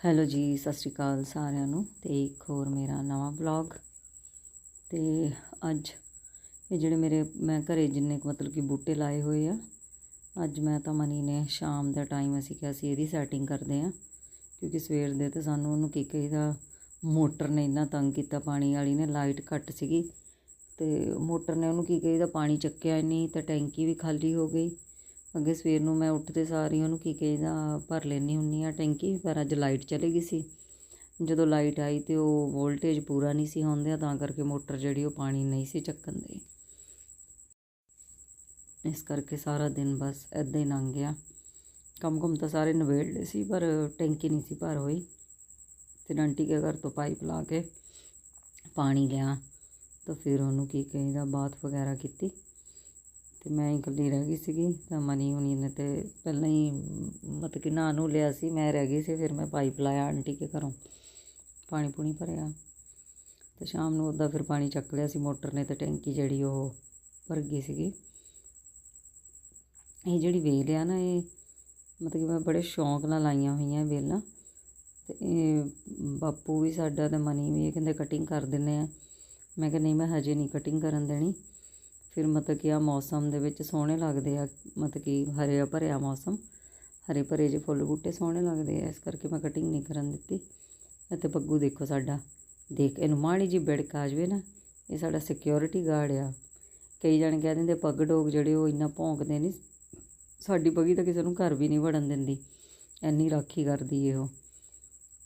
Hello ਜੀ, ਸਤਿ ਸ਼੍ਰੀ ਅਕਾਲ ਸਾਰਿਆਂ ਨੂੰ ਤੇ ਇੱਕ ਹੋਰ ਮੇਰਾ ਨਵਾਂ ਵਲੌਗ ਤੇ ਅੱਜ ਇਹ ਜਿਹੜੇ ਮੇਰੇ, ਮੈਂ ਘਰੇ ਜਿੰਨੇ ਕੁ ਮਤਲਬ ਕਿ ਬੂਟੇ ਲਾਏ ਹੋਏ ਆ, ਅੱਜ ਮੈਂ ਤਾਂ ਮਨੀ ਨੇ ਸ਼ਾਮ ਦਾ ਟਾਈਮ ਅਸੀਂ ਕਿਹਾ ਸੀ ਇਹਦੀ ਸੈਟਿੰਗ ਕਰਦੇ ਆ ਕਿਉਂਕਿ ਸਵੇਰ ਦੇ ਤੇ ਸਾਨੂੰ ਉਹਨੂੰ ਕੀ ਕਹੀਦਾ, ਮੋਟਰ ਨੇ ਇੰਨਾ ਤੰਗ ਕੀਤਾ, ਪਾਣੀ ਵਾਲੀ ਨੇ ਲਾਈਟ ਘੱਟ ਸੀਗੀ, ਤੇ ਮੋਟਰ ਨੇ ਉਹਨੂੰ ਕੀ ਕਹੀਦਾ, ਪਾਣੀ ਚੱਕਿਆ ਨਹੀਂ ਤੇ ਟੈਂਕੀ ਵੀ ਖਾਲੀ ਹੋ ਗਈ। ਅੱਗੇ ਸਵੇਰ ਨੂੰ ਮੈਂ ਉੱਠਦੇ ਸਾਰ ਹੀ ਉਹਨੂੰ ਕੀ ਕਹੀਦਾ ਭਰ ਲੈਣੀ ਹੁੰਨੀ ਆ ਟੈਂਕੀ, ਪਰ ਅੱਜ ਲਾਈਟ ਚਲੀ ਗਈ ਸੀ। ਜਦੋਂ ਲਾਈਟ ਆਈ ਤੇ ਉਹ ਵੋਲਟੇਜ ਪੂਰਾ ਨਹੀਂ ਸੀ ਹੁੰਦਿਆ ਤਾਂ ਕਰਕੇ ਮੋਟਰ ਜਿਹੜੀ ਉਹ ਪਾਣੀ ਨਹੀਂ ਸੀ ਚੱਕਣ ਦੇ। ਇਸ ਕਰਕੇ ਸਾਰਾ ਦਿਨ ਬਸ ਐਦਾਂ ਹੀ ਲੰਘ ਗਿਆ। ਕੰਮ ਕੰਮ ਤਾਂ ਸਾਰੇ ਨਵੇੜ ਲਏ ਸੀ, ਪਰ ਟੈਂਕੀ ਨਹੀਂ ਸੀ ਭਰ ਹੋਈ। ਫਿਰ ਆਂਟੀ ਕੇ ਘਰ ਤੋਂ ਪਾਈਪ ਲਾ ਕੇ ਪਾਣੀ ਲਿਆ, ਤਾਂ ਫਿਰ ਉਹਨੂੰ ਕੀ ਕਹੀਦਾ ਬਾਥ ਵਗੈਰਾ ਕੀਤੀ। ਤੇ ਮੈਂ ਹੀ ਇਕੱਲੀ ਰਹਿ ਗਈ ਸੀਗੀ, ਤਾਂ ਮਨੀ ਹੁਣੀ ਨੇ ਤੇ ਪਹਿਲਾਂ ਹੀ ਮਤਲਬ ਕਿ ਨਹਾ ਨੂੰ ਲਿਆ ਸੀ, ਮੈਂ ਰਹਿ ਗਈ ਸੀ, ਫਿਰ ਮੈਂ ਪਾਈਪ ਲਾਇਆ ਆਂਟੀ ਕੇ ਘਰੋਂ, ਪਾਣੀ ਪੂਣੀ ਭਰਿਆ। ਤੇ ਸ਼ਾਮ ਨੂੰ ਉੱਦਾਂ ਫਿਰ ਪਾਣੀ ਚੱਕ ਲਿਆ ਸੀ ਮੋਟਰ ਨੇ ਤੇ ਟੈਂਕੀ ਜਿਹੜੀ ਉਹ ਭਰ ਗਈ ਸੀਗੀ। ਇਹ ਜਿਹੜੀ ਵੇਲ ਆ ਨਾ, ਇਹ ਮਤਲਬ ਕਿ ਮੈਂ ਬੜੇ ਸ਼ੌਂਕ ਨਾਲ ਲਾਈਆਂ ਹੋਈਆਂ ਵੇਲਾਂ। ਤੇ ਇਹ ਬਾਪੂ ਵੀ ਸਾਡਾ ਤੇ ਮਨੀ ਵੀ ਇਹ ਕਹਿੰਦੇ ਕਟਿੰਗ ਕਰ ਦਿੰਨੇ ਆ। ਮੈਂ ਕਿਹਾ ਨਹੀਂ, ਮੈਂ ਹਜੇ ਨਹੀਂ ਕਟਿੰਗ ਕਰਨ ਦੇਣੀ। ਫਿਰ ਮਤਲਬ ਕਿ ਆ ਮੌਸਮ ਦੇ ਵਿੱਚ ਸੋਹਣੇ ਲੱਗਦੇ ਆ, ਮਤਲਬ ਕਿ ਹਰਿਆ ਭਰਿਆ ਮੌਸਮ, ਹਰੇ ਭਰੇ ਜੇ ਫੁੱਲ ਬੂਟੇ ਸੋਹਣੇ ਲੱਗਦੇ ਆ। ਇਸ ਕਰਕੇ ਮੈਂ ਕਟਿੰਗ ਨਹੀਂ ਕਰਨ ਦਿੱਤੀ। ਅਤੇ ਪੱਗੂ ਦੇਖੋ ਸਾਡਾ। ਦੇਖ, ਇਹਨੂੰ ਮਾੜੀ ਜੀ ਬਿੜਕ ਆ ਜਾਵੇ ਨਾ, ਇਹ ਸਾਡਾ ਸਿਕਿਉਰਿਟੀ ਗਾਰਡ ਆ। ਕਈ ਜਣ ਕਹਿ ਦਿੰਦੇ ਪੱਗ ਡੋਗ ਜਿਹੜੇ ਉਹ ਇੰਨਾ ਭੌਂਕਦੇ ਨਹੀਂ, ਸਾਡੀ ਪੱਗੀ ਤਾਂ ਕਿਸੇ ਨੂੰ ਘਰ ਵੀ ਨਹੀਂ ਵੜਨ ਦਿੰਦੀ। ਐਨੀ ਰਾਖੀ ਕਰਦੀ ਇਹ ਉਹ।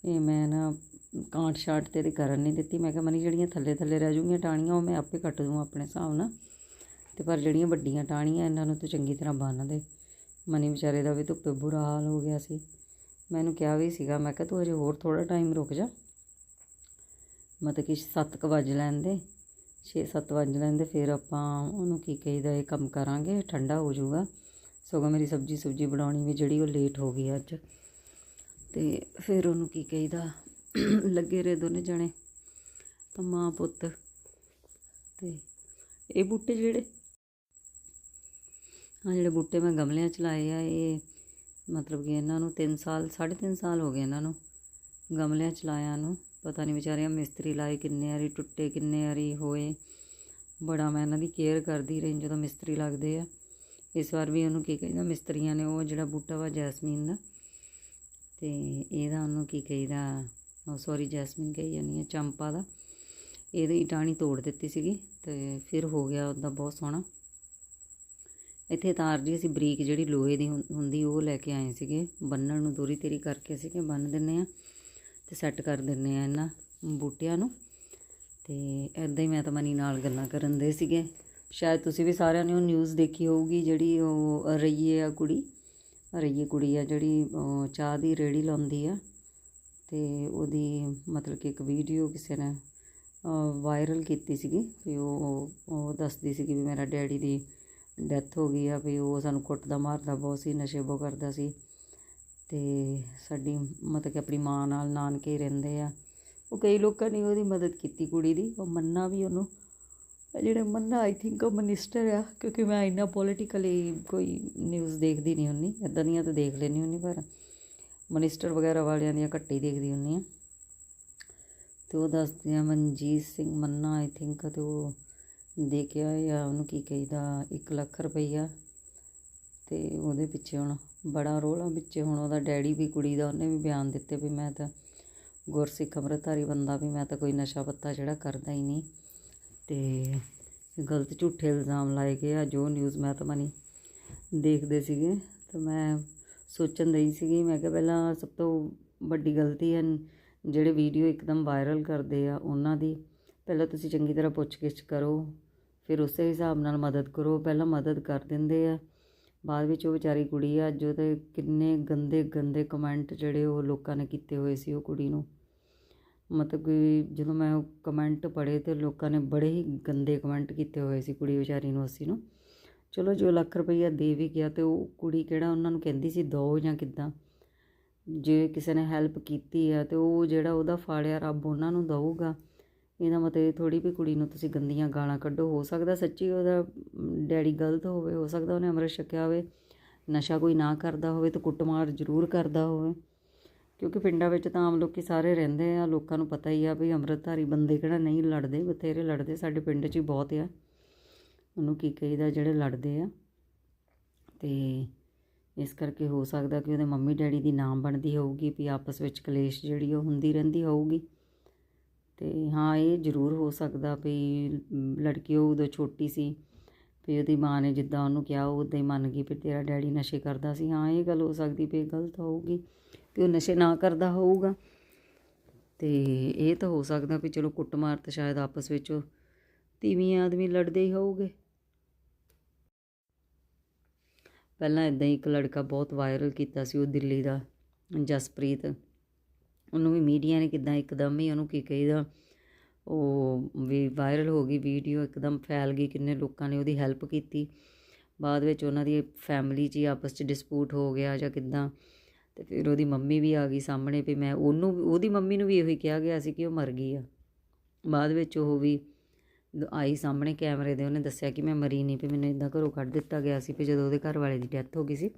ਇਹ ਮੈਂ ਨਾ ਕਾਂਟ ਸ਼ਾਟ ਤੇ ਕਰਨ ਨਹੀਂ ਦਿੱਤੀ। ਮੈਂ ਕਿਹਾ ਮਨੀ ਜਿਹੜੀਆਂ ਥੱਲੇ ਥੱਲੇ ਰਹਿ ਜੂਗੀਆਂ ਟਾਣੀਆਂ ਉਹ ਮੈਂ ਆਪੇ ਕੱਟ ਦੂੰ ਆਪਣੇ ਹਿਸਾਬ ਨਾਲ। ਤੇ ਪਰ ਜਿਹੜੀਆਂ ਵੱਡੀਆਂ ਟਾਹਣੀਆਂ ਇਹਨਾਂ ਨੂੰ ਤੂੰ ਚੰਗੀ ਤਰ੍ਹਾਂ ਬੰਨ੍ਹ ਦੇ। ਮਨੀ ਵਿਚਾਰੇ ਦਾ ਵੀ ਧੁੱਪੇ ਬੁਰਾ ਹਾਲ ਹੋ ਗਿਆ ਸੀ। ਮੈਨੂੰ ਕਿਹਾ ਵੀ ਸੀਗਾ, ਮੈਂ ਕਿਹਾ ਤੂੰ ਅਜੇ ਹੋਰ ਥੋੜਾ ਟਾਈਮ ਰੁਕ ਜਾ। ਮਤਲਬ ਕਿ 7 ਵਜ ਲੈਂਦੇ 6-7 ਵਜ ਲੈਂਦੇ ਫਿਰ ਆਪਾਂ ਉਹਨੂੰ ਕੀ ਕਹੀਦਾ, ਇਹ ਕੰਮ ਕਰਾਂਗੇ, ਠੰਡਾ ਹੋ ਜਾਊਗਾ। ਸਗੋਂ ਮੇਰੀ ਸਬਜੀ ਸੁਬਜੀ ਬਣਾਉਣੀ ਵੀ ਜਿਹੜੀ ਉਹ ਲੇਟ ਹੋ ਗਈ ਅੱਜ। ਤੇ ਫਿਰ ਉਹਨੂੰ ਕੀ ਕਹੀਦਾ, ਲੱਗੇ ਰਹੇ ਦੋਨੇ ਜਣੇ, ਤਾਂ ਮਾਂ ਪੁੱਤ ਤੇ ਇਹ ਬੂਟੇ ਜਿਹੜੇ ਆ ਜਿਹੜੇ ਬੂਟੇ ਮੈਂ ਗਮਲਿਆਂ 'ਚ ਲਾਏ ਆ, ਇਹ ਮਤਲਬ ਕਿ ਇਹਨਾਂ ਨੂੰ 3 ਸਾਲ 3.5 ਸਾਲ ਹੋ ਗਏ ਇਹਨਾਂ ਨੂੰ ਗਮਲਿਆਂ 'ਚ ਲਾਇਆ ਨੂੰ। ਪਤਾ ਨਹੀਂ ਵਿਚਾਰਿਆਂ ਮਿਸਤਰੀ ਲਾਏ ਕਿੰਨੇ ਵਾਰੀ, ਟੁੱਟੇ ਕਿੰਨੇ ਵਾਰੀ, ਹੋਏ। ਬੜਾ ਮੈਂ ਇਹਨਾਂ ਦੀ ਕੇਅਰ ਕਰਦੀ ਰਹੀ ਜਦੋਂ ਮਿਸਤਰੀ ਲੱਗਦੇ ਆ। ਇਸ ਵਾਰ ਵੀ ਉਹਨੂੰ ਕੀ ਕਹਿੰਦਾ, ਮਿਸਤਰੀਆਂ ਨੇ ਉਹ ਜਿਹੜਾ ਬੂਟਾ ਵਾ ਜੈਸਮੀਨ ਦਾ, ਤੇ ਇਹਦਾ ਉਹਨੂੰ ਕੀ ਕਹੀਦਾ, ਉਹ ਸੌਰੀ ਜੈਸਮੀਨ ਕਹੀ ਜਾਂਦੀ ਹੈ ਚੰਪਾ ਦਾ। ਇਹਦੀ ਟਾਹਣੀ ਤੋੜ ਦਿੱਤੀ ਸੀਗੀ ਤੇ ਫਿਰ ਹੋ ਗਿਆ ਉਹਦਾ ਬਹੁਤ ਸੋਹਣਾ। ਇੱਥੇ ਤਾਰ ਜੀ ਅਸੀਂ ਬਰੀਕ ਜਿਹੜੀ ਲੋਹੇ ਦੀ ਹੁੰਦੀ ਉਹ ਲੈ ਕੇ ਆਏ ਸੀਗੇ। ਬੰਨਣ ਨੂੰ ਦੂਰੀ ਤੇਰੀ ਕਰਕੇ ਅਸੀਂ ਕਿ ਬੰਨ ਦਿੰਨੇ ਆ ਤੇ ਸੈੱਟ ਕਰ ਦਿੰਨੇ ਆ ਇਹਨਾਂ ਬੂਟਿਆਂ ਨੂੰ। ਤੇ ਐਦਾਂ ਹੀ ਮੈਂ ਤਾਂ ਮਨੀ ਨਾਲ ਗੱਲਾਂ ਕਰਨ ਦੇ ਸੀਗੇ। ਸ਼ਾਇਦ ਤੁਸੀਂ ਵੀ ਸਾਰਿਆਂ ਨੇ ਉਹ ਨਿਊਜ਼ ਦੇਖੀ ਹੋਊਗੀ ਜਿਹੜੀ ਉਹ ਰਈਏ ਆ ਕੁੜੀ। ਰਈਏ ਕੁੜੀ ਆ ਜਿਹੜੀ ਚਾਹ ਦੀ ਰੇੜੀ ਲਾਉਂਦੀ ਆ ਤੇ ਉਹਦੀ ਮਤਲਬ ਕਿ ਇੱਕ ਵੀਡੀਓ ਕਿਸੇ ਨੇ ਵਾਇਰਲ ਕੀਤੀ ਸੀਗੀ ਵੀ ਉਹ ਉਹ ਦੱਸਦੀ ਸੀਗੀ ਵੀ ਮੇਰਾ ਡੈਡੀ ਦੀ ਡੈਥ ਹੋ ਗਈ ਆ, ਵੀ ਉਹ ਸਾਨੂੰ ਕੁੱਟਦਾ, ਮਾਰਦਾ ਬਹੁਤ ਸੀ, ਨਸ਼ੇ ਬਹੁਤ ਕਰਦਾ ਸੀ। ਅਤੇ ਸਾਡੀ ਮਤਲਬ ਕਿ ਆਪਣੀ ਮਾਂ ਨਾਲ ਨਾਨਕੇ ਰਹਿੰਦੇ ਆ। ਉਹ ਕਈ ਲੋਕਾਂ ਨੇ ਉਹਦੀ ਮਦਦ ਕੀਤੀ ਕੁੜੀ ਦੀ, ਉਹ ਮੰਨਾ ਵੀ ਉਹਨੂੰ। ਜਿਹੜੇ ਮੰਨਾ ਆਈ ਥਿੰਕ ਉਹ ਮਨਿਸਟਰ ਆ, ਕਿਉਂਕਿ ਮੈਂ ਇੰਨਾ ਪੋਲੀਟੀਕਲੀ ਕੋਈ ਨਿਊਜ਼ ਦੇਖਦੀ ਨਹੀਂ ਹੁੰਨੀ ਇਦਾਂ ਦੀਆਂ ਤਾਂ ਦੇਖ ਲੈਣੀ ਹੁੰਨੀ ਪਰ ਮਨਿਸਟਰ ਵਗੈਰਾ ਵਾਲਿਆਂ ਦੀਆਂ ਘੱਟ ਹੀ ਦੇਖਦੀ ਹੁੰਨੀ ਆ। ਤੇ ਉਹ ਦੱਸਦੇ ਆ ਮਨਜੀਤ ਸਿੰਘ ਮੰਨਾ ਆਈ ਥਿੰਕ ਤੇ ਉਹ ਦੇ ਕੇ ਆਏ ਆ, ਉਹਨੂੰ ਕੀ ਕਹੀਦਾ 1 ਲੱਖ ਰੁਪਈਆ। ਤੇ ਉਹਦੇ ਪਿੱਛੇ ਹੁਣ ਬੜਾ ਰੋਲਾ ਪਿੱਛੇ ਹੁਣ ਉਹਦਾ ਡੈਡੀ ਵੀ, ਕੁੜੀ ਦਾ, ਉਹਨੇ ਵੀ ਬਿਆਨ ਦਿੱਤੇ ਵੀ ਮੈਂ ਤਾਂ ਗੁਰਸਿੱਖ ਅੰਮ੍ਰਿਤਧਾਰੀ ਬੰਦਾ ਵੀ, ਮੈਂ ਤਾਂ ਕੋਈ ਨਸ਼ਾ ਪੱਤਾ ਜਿਹੜਾ ਕਰਦਾ ਹੀ ਨਹੀਂ। ਤੇ ਗਲਤ ਝੂਠੇ ਇਲਜ਼ਾਮ ਲਾਏ ਗਏ ਆ, ਜੋ ਨਿਊਜ਼ ਮੈਂ ਤਾਂ ਮਨੀ ਦੇਖਦੇ ਸੀਗੇ। ਤਾਂ ਮੈਂ ਸੋਚਣ ਦਈ ਸੀਗੀ, ਮੈਂ ਕਿਹਾ ਪਹਿਲਾਂ ਸਭ ਤੋਂ ਵੱਡੀ ਗਲਤੀ ਹੈ, ਜਿਹੜੇ ਵੀਡੀਓ ਇੱਕਦਮ ਵਾਇਰਲ ਕਰਦੇ ਆ, ਉਹਨਾਂ ਦੀ ਪਹਿਲਾਂ ਤੁਸੀਂ ਚੰਗੀ ਤਰ੍ਹਾਂ ਪੁੱਛਗਿੱਛ ਕਰੋ, ਫਿਰ ਉਸੇ ਹਿਸਾਬ ਨਾਲ ਮਦਦ ਕਰੋ, ਪਹਿਲਾਂ ਮਦਦ ਕਰ ਦਿੰਦੇ ਆ। ਬਾਅਦ ਵਿੱਚ ਉਹ ਵਿਚਾਰੀ ਕੁੜੀ ਆ, ਅੱਜ ਉਹਦੇ ਕਿੰਨੇ ਗੰਦੇ ਗੰਦੇ ਕਮੈਂਟ ਜਿਹੜੇ ਉਹ ਲੋਕਾਂ ਨੇ ਕੀਤੇ ਹੋਏ ਸੀ ਉਹ ਕੁੜੀ ਨੂੰ। ਮਤਲਬ ਕਿ ਜਦੋਂ ਮੈਂ ਉਹ ਕਮੈਂਟ ਪੜ੍ਹੇ ਤੇ ਲੋਕਾਂ ਨੇ ਬੜੇ ਹੀ ਗੰਦੇ ਕਮੈਂਟ ਕੀਤੇ ਹੋਏ ਸੀ ਕੁੜੀ ਵਿਚਾਰੀ ਨੂੰ, ਅਸੀਂ ਨੂੰ। ਚਲੋ ਜੋ ਲੱਖ ਰੁਪਈਆ ਦੇ ਵੀ ਗਿਆ ਤੇ ਉਹ ਕੁੜੀ ਕਿਹੜਾ ਉਹਨਾਂ ਨੂੰ ਕਹਿੰਦੀ ਸੀ, ਦੋ ਜਾਂ ਕਿੱਦਾਂ? ਜੇ ਕਿਸੇ ਨੇ ਹੈਲਪ ਕੀਤੀ ਆ ਤੇ ਉਹ ਜਿਹੜਾ ਉਹਦਾ ਫਾੜਿਆ ਰੱਬ ਉਹਨਾਂ ਨੂੰ ਦਊਗਾ। ਇਹਦਾ ਮਤਲਬ ਇਹ ਥੋੜੀ ਵੀ ਕੁੜੀ ਨੂੰ ਤੁਸੀਂ ਗੰਦੀਆਂ ਗਾਲਾਂ ਕੱਢੋ, ਹੋ ਸਕਦਾ ਸੱਚੀ ਉਹਦਾ ਡੈਡੀ ਗਲਤ ਹੋਵੇ, ਹੋ ਸਕਦਾ ਉਹਨੇ ਅੰਮ੍ਰਿਤ ਛਕਿਆ ਹੋਵੇ, ਨਸ਼ਾ ਕੋਈ ਨਾ ਕਰਦਾ ਹੋਵੇ ਤਾਂ ਕੁੱਟਮਾਰ ਜ਼ਰੂਰ ਕਰਦਾ ਹੋਵੇ। ਕਿਉਂਕਿ ਪਿੰਡਾਂ ਵਿੱਚ ਤਾਂ ਆਮ ਲੋਕੀ ਸਾਰੇ ਰਹਿੰਦੇ ਆ, ਲੋਕਾਂ ਨੂੰ ਪਤਾ ਹੀ ਆ ਵੀ ਅੰਮ੍ਰਿਤਧਾਰੀ ਬੰਦੇ ਕਿਹੜਾ ਨਹੀਂ ਲੜਦੇ, ਬਥੇਰੇ ਲੜਦੇ ਸਾਡੇ ਪਿੰਡ 'ਚ ਹੀ ਬਹੁਤ ਆ। ਉਹਨੂੰ ਕੀ ਕਹੀਦਾ, ਜਿਹੜੇ ਲੜਦੇ ਆ। ਤੇ ਇਸ ਕਰਕੇ ਹੋ ਸਕਦਾ ਕਿ ਉਹਦੇ ਮੰਮੀ ਡੈਡੀ ਦੀ ਨਾਮ ਬਣਦੀ ਹੋਊਗੀ, ਵੀ ਆਪਸ ਵਿੱਚ ਕਲੇਸ਼ ਜਿਹੜੀ ਉਹ ਹੁੰਦੀ ਰਹਿੰਦੀ ਹੋਊਗੀ। ਅਤੇ ਹਾਂ, ਇਹ ਜ਼ਰੂਰ ਹੋ ਸਕਦਾ ਵੀ ਲੜਕੀ ਉਹ ਉਦੋਂ ਛੋਟੀ ਸੀ ਵੀ ਉਹਦੀ ਮਾਂ ਨੇ ਜਿੱਦਾਂ ਉਹਨੂੰ ਕਿਹਾ, ਉਹ ਉੱਦਾਂ ਹੀ ਮੰਨ ਗਈ ਵੀ ਤੇਰਾ ਡੈਡੀ ਨਸ਼ੇ ਕਰਦਾ ਸੀ। ਹਾਂ, ਇਹ ਗੱਲ ਹੋ ਸਕਦੀ ਵੀ ਗਲਤ ਹੋਊਗੀ ਕਿ ਉਹ ਨਸ਼ੇ ਨਾ ਕਰਦਾ ਹੋਊਗਾ। ਅਤੇ ਇਹ ਤਾਂ ਹੋ ਸਕਦਾ ਵੀ ਚਲੋ ਕੁੱਟਮਾਰ ਤਾਂ ਸ਼ਾਇਦ ਆਪਸ ਵਿੱਚ ਉਹ ਤੀਵੀਂ ਆਦਮੀ ਲੜਦੇ ਹੀ ਹੋਊਗੇ। ਪਹਿਲਾਂ ਇਦਾਂ ਹੀ ਇੱਕ ਲੜਕਾ ਬਹੁਤ ਵਾਇਰਲ ਕੀਤਾ ਸੀ, ਉਹ ਦਿੱਲੀ ਦਾ ਜਸਪ੍ਰੀਤ। ਉਹਨੂੰ ਵੀ ਮੀਡੀਆ ਨੇ ਕਿਦਾਂ ਇੱਕਦਮ ਹੀ ਉਹਨੂੰ ਕੀ ਕਹੀਦਾ, ਉਹ ਵੀ ਵਾਇਰਲ ਹੋ ਗਈ ਵੀਡੀਓ ਇੱਕਦਮ ਫੈਲ ਗਈ, ਕਿੰਨੇ ਲੋਕਾਂ ਨੇ ਉਹਦੀ ਹੈਲਪ ਕੀਤੀ। ਬਾਅਦ ਵਿੱਚ ਉਹਨਾਂ ਦੀ ਫੈਮਿਲੀ 'ਚ ਹੀ ਆਪਸ 'ਚ ਡਿਸਪਿਊਟ ਹੋ ਗਿਆ ਜਾਂ ਕਿਦਾਂ, ਤੇ ਫਿਰ ਉਹਦੀ ਮੰਮੀ ਵੀ ਆ ਗਈ ਸਾਹਮਣੇ ਵੀ ਮੈਂ ਉਹਨੂੰ ਉਹਦੀ ਮੰਮੀ ਨੂੰ ਵੀ ਇਹੋ ਹੀ ਕਿਹਾ ਗਿਆ ਸੀ ਕਿ ਉਹ ਮਰ ਗਈ ਆ। ਬਾਅਦ ਵਿੱਚ ਉਹ ਵੀ ਆਈ ਸਾਹਮਣੇ ਕੈਮਰੇ ਦੇ ਉਹਨੇ ਦੱਸਿਆ ਕਿ ਮੈਂ ਮਰੀ ਨਹੀਂ, ਵੀ ਮੈਨੂੰ ਇਦਾਂ ਘਰੋਂ ਕੱਢ ਦਿੱਤਾ ਗਿਆ ਸੀ ਵੀ ਜਦੋਂ ਉਹਦੇ ਘਰ ਵਾਲੇ ਦੀ ਡੈਥ ਹੋ ਗਈ ਸੀ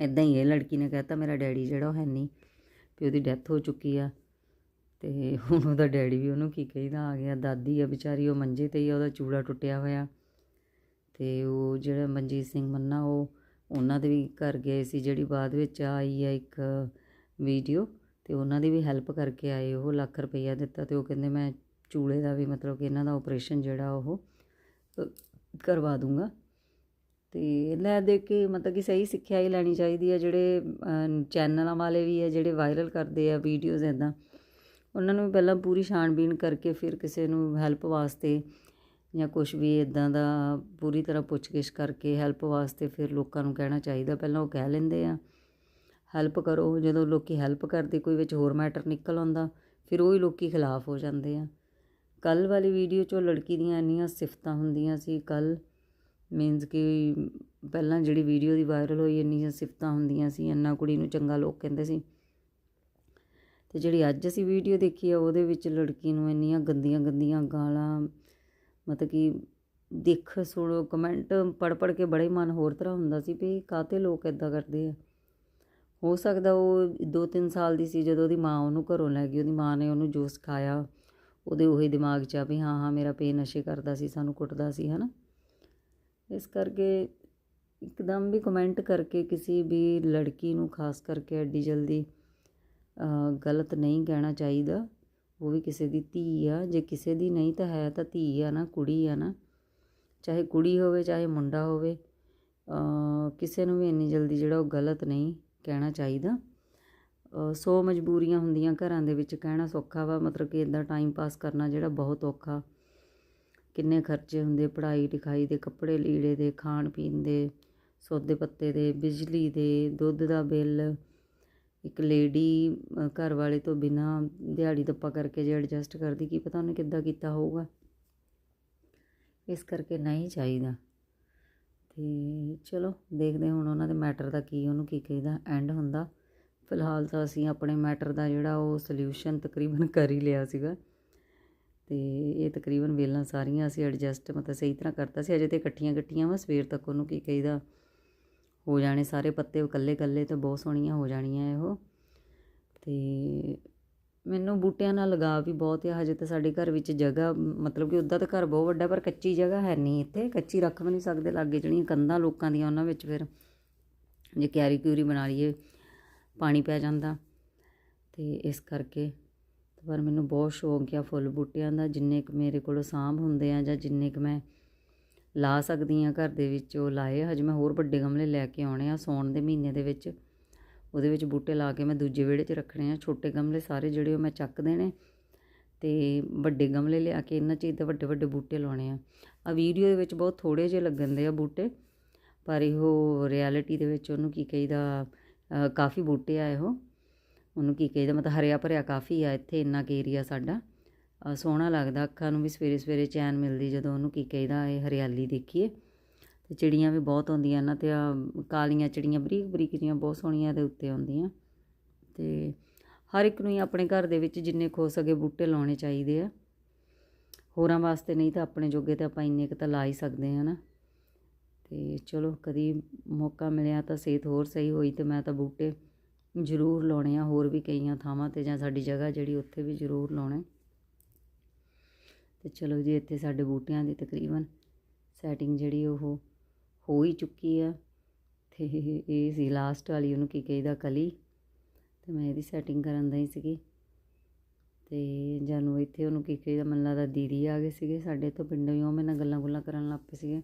ਇਦਾਂ ਹੀ ਇਹ ਲੜਕੀ ਨੇ ਕਹਿਤਾ, ਮੇਰਾ ਡੈਡੀ ਜਿਹੜਾ ਉਹ ਹੈ ਨਹੀਂ। ਵੀ ਉਹਦੀ ਡੈਥ ਹੋ ਚੁੱਕੀ ਆ। ਤੇ ਹੁਣ ਉਹਦਾ ਡੈਡੀ ਵੀ ਉਹਨੂੰ ਕੀ ਕਹਿੰਦਾ, ਆ ਗਿਆ, ਦਾਦੀ ਆ ਵਿਚਾਰੀ, ਉਹ ਮੰਜੇ ਤੇ ਹੀ ਆ, ਉਹਦਾ ਚੂੜਾ ਟੁੱਟਿਆ ਹੋਇਆ। ਤੇ ਉਹ ਜਿਹੜਾ ਮਨਜੀਤ ਸਿੰਘ ਮੰਨਾ, ਉਹ ਉਹਨਾਂ ਦੇ ਵੀ ਘਰ ਗਏ ਸੀ, ਜਿਹੜੀ ਬਾਅਦ ਵਿੱਚ ਆਈ ਆ ਇੱਕ ਵੀਡੀਓ, ਤੇ ਉਹਨਾਂ ਦੀ ਵੀ ਹੈਲਪ ਕਰਕੇ ਆਏ, ਉਹ ਲੱਖ ਰੁਪਈਆ ਦਿੱਤਾ ਤੇ ਉਹ ਕਹਿੰਦੇ ਮੈਂ ਚੂਲੇ ਦਾ ਵੀ ਮਤਲਬ ਕਿ ਇਹਨਾਂ ਦਾ ਆਪਰੇਸ਼ਨ ਜਿਹੜਾ ਉਹ ਕਰਵਾ ਦੂੰਗਾ। ਤੇ ਲੈ ਦੇ ਕੇ ਮਤਲਬ ਕਿ ਸਹੀ ਸਿੱਖਿਆ ਹੀ ਲੈਣੀ ਚਾਹੀਦੀ ਹੈ ਜਿਹੜੇ ਚੈਨਲਾਂ ਵਾਲੇ ਵੀ ਹੈ ਜਿਹੜੇ ਵਾਇਰਲ ਕਰਦੇ ਆ ਵੀਡੀਓਜ਼ ਇਦਾਂ ਉਹਨਾਂ ਨੂੰ ਪਹਿਲਾਂ ਪੂਰੀ ਛਾਣਬੀਣ ਕਰਕੇ ਫਿਰ ਕਿਸੇ ਨੂੰ ਹੈਲਪ ਵਾਸਤੇ ਜਾਂ ਕੁਝ ਵੀ ਇਦਾਂ ਦਾ ਪੂਰੀ ਤਰ੍ਹਾਂ ਪੁੱਛਗਿੱਛ ਕਰਕੇ ਹੈਲਪ ਵਾਸਤੇ ਫਿਰ ਲੋਕਾਂ ਨੂੰ ਕਹਿਣਾ ਚਾਹੀਦਾ। ਪਹਿਲਾਂ ਉਹ ਕਹਿ ਲੈਂਦੇ ਆ ਹੈਲਪ ਕਰੋ। ਜਦੋਂ ਲੋਕੀ ਹੈਲਪ ਕਰਦੇ, ਕੋਈ ਵਿੱਚ ਹੋਰ ਮੈਟਰ ਨਿਕਲ ਆਉਂਦਾ, ਫਿਰ ਉਹ ਹੀ ਲੋਕੀ ਖਿਲਾਫ ਹੋ ਜਾਂਦੇ ਆ। ਕੱਲ ਵਾਲੀ ਵੀਡੀਓ 'ਚੋਂ ਲੜਕੀ ਦੀਆਂ ਇੰਨੀਆਂ ਸਿਫਤਾਂ ਹੁੰਦੀਆਂ ਸੀ ਕੱਲ ਮੀਨਸ ਕਿ ਪਹਿਲਾਂ ਜਿਹੜੀ ਵੀਡੀਓ ਦੀ ਵਾਇਰਲ ਹੋਈ, ਇੰਨੀਆਂ ਸਿਫਤਾਂ ਹੁੰਦੀਆਂ ਸੀ, ਇੰਨਾ ਕੁੜੀ ਨੂੰ ਚੰਗਾ ਲੋਕ ਕਹਿੰਦੇ ਸੀ। ਤੇ ਜਿਹੜੀ ਅੱਜ ਅਸੀਂ ਵੀਡੀਓ ਦੇਖੀ ਆ, ਉਹਦੇ ਵਿੱਚ ਲੜਕੀ ਨੂੰ ਇੰਨੀਆਂ ਗੰਦੀਆਂ ਗੰਦੀਆਂ ਗਾਲਾਂ, ਮਤਲਬ ਕਿ ਦੇਖ, ਸੁਣੋ ਕਮੈਂਟ ਪੜ ਪੜ ਕੇ ਬੜਾ ਹੀ ਮਨ ਹੋਰ ਤਰ੍ਹਾਂ ਹੁੰਦਾ ਸੀ ਵੀ ਕਾਤੇ ਲੋਕ ਇਦਾਂ ਕਰਦੇ ਆ। ਹੋ ਸਕਦਾ ਉਹ 2-3 ਸਾਲ ਦੀ ਸੀ, ਜਦੋਂ ਉਹਦੀ ਮਾਂ ਉਹਨੂੰ ਘਰੋਂ ਲੈ ਗਈ, ਉਹਦੀ ਮਾਂ ਨੇ ਉਹਨੂੰ ਜੋ ਸਿਖਾਇਆ ਉਹਦੇ ਉਹੀ ਦਿਮਾਗ 'ਚ ਆ ਵੀ ਹਾਂ ਹਾਂ, ਮੇਰਾ ਪੇ ਨਸ਼ੇ ਕਰਦਾ ਸੀ, ਸਾਨੂੰ ਕੁੱਟਦਾ ਸੀ, ਹਨਾ? ਇਸ ਕਰਕੇ ਇੱਕਦਮ ਵੀ ਕਮੈਂਟ ਕਰਕੇ ਕਿਸੇ ਵੀ ਲੜਕੀ ਨੂੰ ਖਾਸ ਕਰਕੇ ਐਡੀ ਜਲਦੀ ਗਲਤ ਨਹੀਂ ਕਹਿਣਾ ਚਾਹੀਦਾ। ਉਹ ਵੀ ਕਿਸੇ ਦੀ ਧੀ ਆ। ਜੇ ਕਿਸੇ ਦੀ ਨਹੀਂ ਤਾਂ ਹੈ ਤਾਂ ਧੀ ਆ ਨਾ ਕੁੜੀ ਆ ਨਾ। ਚਾਹੇ ਕੁੜੀ ਹੋਵੇ ਚਾਹੇ ਮੁੰਡਾ ਹੋਵੇ ਕਿਸੇ ਨੂੰ ਵੀ ਇੰਨੀ ਜਲਦੀ ਜਿਹੜਾ ਉਹ ਗਲਤ ਨਹੀਂ ਕਹਿਣਾ ਚਾਹੀਦਾ। ਅ, ਸੌ ਮਜਬੂਰੀਆਂ ਹੁੰਦੀਆਂ ਘਰਾਂ ਦੇ ਵਿੱਚ। ਕਹਿਣਾ ਸੌਖਾ ਵਾ ਮਤਲਬ ਕਿ ਇਦਾਂ ਟਾਈਮ ਪਾਸ ਕਰਨਾ ਜਿਹੜਾ ਬਹੁਤ ਔਖਾ। ਕਿੰਨੇ ਖਰਚੇ ਹੁੰਦੇ? ਪੜ੍ਹਾਈ ਲਿਖਾਈ ਦੇ, ਕੱਪੜੇ ਲੀੜੇ ਦੇ, ਖਾਣ ਪੀਣ ਦੇ, ਸੌਦੇ ਪੱਤੇ ਦੇ, ਬਿਜਲੀ ਦੇ, ਦੁੱਧ ਦਾ ਬਿੱਲ। ਇੱਕ ਲੇਡੀ ਘਰ ਵਾਲੇ ਤੋਂ ਬਿਨਾਂ ਦਿਹਾੜੀ ਦੱਪਾ ਕਰਕੇ ਜੇ ਐਡਜਸਟ ਕਰਦੀ, ਕੀ ਪਤਾ ਉਹਨੇ ਕਿੱਦਾਂ ਕੀਤਾ ਹੋਊਗਾ? ਇਸ ਕਰਕੇ ਨਹੀਂ ਚਾਹੀਦਾ। ਤੇ ਚਲੋ, ਦੇਖਦੇ ਹੁਣ ਉਹਨਾਂ ਦੇ ਮੈਟਰ ਦਾ ਕੀ, ਉਹਨੂੰ ਕੀ ਕਹਿੰਦਾ ਐਂਡ ਹੁੰਦਾ। ਫਿਲਹਾਲ ਤਾਂ ਅਸੀਂ ਆਪਣੇ ਮੈਟਰ ਦਾ ਜਿਹੜਾ ਉਹ ਸੋਲੂਸ਼ਨ ਤਕਰੀਬਨ ਕਰ ਹੀ ਲਿਆ ਸੀਗਾ। ਤੇ ਇਹ ਤਕਰੀਬਨ ਵੇਲਾਂ ਸਾਰੀਆਂ ਅਸੀਂ ਐਡਜਸਟ ਮਤਲਬ ਸਹੀ ਤਰ੍ਹਾਂ ਕਰਤਾ ਸੀ। ਅਜੇ ਤੇ ਇਕੱਠੀਆਂ ਇਕੱਠੀਆਂ ਵਾ, ਸਵੇਰ ਤੱਕ ਉਹਨੂੰ ਕੀ ਕਹੀਦਾ, ਹੋ ਜਾਣੇ ਸਾਰੇ ਪੱਤੇ ਇਕੱਲੇ ਇਕੱਲੇ ਤੇ ਬਹੁਤ ਸੋਹਣੀਆਂ ਹੋ ਜਾਣੀਆਂ ਇਹੋ ਤੇ ਮੈਨੂੰ ਬੂਟਿਆਂ ਨਾਲ ਲਗਾਵ ਵੀ ਬਹੁਤ ਆ, ਹਜੇ ਤਾਂ ਸਾਡੇ ਘਰ ਵਿੱਚ ਜਗ੍ਹਾ, ਮਤਲਬ ਕਿ ਉੱਦਾਂ ਤਾਂ ਘਰ ਬਹੁਤ ਵੱਡਾ, ਪਰ ਕੱਚੀ ਜਗ੍ਹਾ ਹੈ ਨਹੀਂ ਇੱਥੇ। ਕੱਚੀ ਰੱਖ ਵੀ ਨਹੀਂ ਸਕਦੇ, ਲਾਗੇ ਜਿਹੜੀਆਂ ਕੰਧਾਂ ਲੋਕਾਂ ਦੀਆਂ ਉਹਨਾਂ ਵਿੱਚ ਫਿਰ ਜੇ ਕਿਆਰੀ ਕਿਊਰੀ ਬਣਾ ਲਈਏ, ਪਾਣੀ ਪੈ ਜਾਂਦਾ। ਤੇ ਇਸ ਕਰਕੇ ਪਰ ਮੈਨੂੰ ਬਹੁਤ ਸ਼ੌਂਕ ਆ ਫੁੱਲ ਬੂਟਿਆਂ ਦਾ, ਜਿੰਨੇ ਕੁ ਮੇਰੇ ਕੋਲ ਸਾਂਭ ਹੁੰਦੇ ਆ ਜਾਂ ਜਿੰਨੇ ਕੁ ਮੈਂ ਲਾ ਸਕਦੀ ਆ ਘਰ ਦੇ ਵਿੱਚ, ਉਹ ਲਾਏ ਹਜੇ ਮੈਂ ਹੋਰ ਵੱਡੇ ਗਮਲੇ ਲੈ ਕੇ ਆਉਣੇ ਆ ਸੌਣ ਦੇ ਮਹੀਨੇ ਦੇ ਵਿੱਚ। ਉਹਦੇ ਵਿੱਚ ਬੂਟੇ ਲਾ ਕੇ ਮੈਂ ਦੂਜੇ ਵਿਹੜੇ 'ਚ ਰੱਖਣੇ ਆ। ਛੋਟੇ ਗਮਲੇ ਸਾਰੇ ਜਿਹੜੇ ਉਹ ਮੈਂ ਚੱਕ ਦੇਣੇ ਤੇ ਵੱਡੇ ਗਮਲੇ ਲਿਆ ਕੇ ਇਹਨਾਂ 'ਚ ਹੀ ਵੱਡੇ ਵੱਡੇ ਬੂਟੇ ਲਾਉਣੇ ਆ। ਆ ਵੀਡੀਓ ਦੇ ਵਿੱਚ ਬਹੁਤ ਥੋੜੇ ਜਿਹੇ ਲੱਗਣ ਦੇ ਆ ਬੂਟੇ, ਪਰ ਇਹੋ ਰਿਐਲਿਟੀ ਦੇ ਵਿੱਚ ਉਹਨੂੰ ਕੀ ਕਹੀਦਾ ਕਾਫੀ ਬੂਟੇ ਆ ਇਹੋ। ਉਹਨੂੰ ਕੀ ਕਹੀਦਾ, ਮਤਲਬ ਹਰਿਆ ਭਰਿਆ ਕਾਫੀ ਆ ਇੱਥੇ, ਇੰਨਾ ਕੁ ਏਰੀਆ ਸਾਡਾ। ਸੋਹਣਾ ਲੱਗਦਾ, ਅੱਖਾਂ ਨੂੰ ਵੀ ਸਵੇਰੇ ਸਵੇਰੇ ਚੈਨ ਮਿਲਦੀ ਜਦੋਂ ਉਹਨੂੰ ਕੀ ਕਹੀਦਾ, ਇਹ ਹਰਿਆਲੀ ਦੇਖੀਏ। ਤੇ ਚਿੜੀਆਂ ਵੀ ਬਹੁਤ ਆਉਂਦੀਆਂ ਨਾ, ਤੇ ਕਾਲੀਆਂ ਚਿੜੀਆਂ, ਬਰੀਕ ਬਰੀਕ ਜਿਹੀਆਂ ਬਹੁਤ ਸੋਹਣੀਆਂ ਦੇ ਉੱਤੇ ਆਉਂਦੀਆਂ। ਤੇ ਹਰ ਇੱਕ ਨੂੰ ਹੀ ਆਪਣੇ ਘਰ ਦੇ ਵਿੱਚ ਜਿੰਨੇ ਕੁ ਹੋ ਸਕੇ ਬੂਟੇ ਲਾਉਣੇ ਚਾਹੀਦੇ ਆ। ਹੋਰਾਂ ਵਾਸਤੇ ਨਹੀਂ ਤਾਂ ਆਪਣੇ ਜੋਗੇ ਤਾਂ ਆਪਾਂ ਇੰਨੇ ਕੁ ਤਾਂ ਲਾ ਹੀ ਸਕਦੇ ਹਾਂ ਨਾ। ਤੇ ਚਲੋ, ਕਦੀ ਮੌਕਾ ਮਿਲਿਆ ਤਾਂ ਸਿਹਤ ਹੋਰ ਸਹੀ ਹੋਈ ਤੇ ਮੈਂ ਤਾਂ ਬੂਟੇ ਜ਼ਰੂਰ ਲਾਉਣੇ ਆ, ਹੋਰ ਵੀ ਕਈਆਂ ਥਾਵਾਂ ਤੇ ਜਾਂ ਸਾਡੀ ਜਗ੍ਹਾ ਜਿਹੜੀ ਉੱਥੇ ਵੀ ਜ਼ਰੂਰ ਲਾਉਣੇ ਤੇ ਚਲੋ ਜੀ, ਇੱਥੇ ਸਾਡੇ ਬੂਟਿਆਂ ਦੀ ਤਕਰੀਬਨ ਸੈਟਿੰਗ ਜਿਹੜੀ ਉਹ ਹੋ ਹੀ ਚੁੱਕੀ ਆ। ਤੇ ਇਹ ਸੀ ਲਾਸਟ ਵਾਲੀ, ਉਹਨੂੰ ਕੀ ਕਹੀਦਾ, ਕਲੀ। ਤੇ ਮੈਂ ਇਹਦੀ ਸੈਟਿੰਗ ਕਰਨ ਦਾ ਹੀ ਸੀਗੀ। ਤੇ ਜਾਨੂੰ ਇੱਥੇ ਉਹਨੂੰ ਕੀ ਕਹੀਦਾ, ਮੈਨੂੰ ਲੱਗਦਾ ਦੀਦੀ ਆ ਗਏ ਸੀਗੇ ਸਾਡੇ ਤੋਂ ਪਿੰਡੋਂ ਹੀ, ਉਹ ਮੇਰੇ ਨਾਲ ਗੱਲਾਂ ਗੁੱਲਾਂ ਕਰਨ ਲੱਗ ਪਏ ਸੀਗੇ।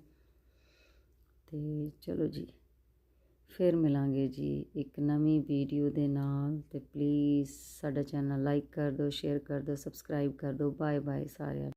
ਤੇ ਚਲੋ ਜੀ। ਫਿਰ ਮਿਲਾਂਗੇ ਜੀ ਇੱਕ ਨਵੀਂ ਵੀਡੀਓ ਦੇ ਨਾਲ ਤੇ ਪਲੀਜ਼ ਸਾਡਾ ਚੈਨਲ ਲਾਈਕ ਕਰ ਦਿਓ ਸ਼ੇਅਰ ਕਰ ਦਿਓ ਸਬਸਕ੍ਰਾਈਬ ਕਰ ਦਿਓ। ਬਾਏ ਬਾਏ ਸਾਰਿਆਂ ਨੂੰ।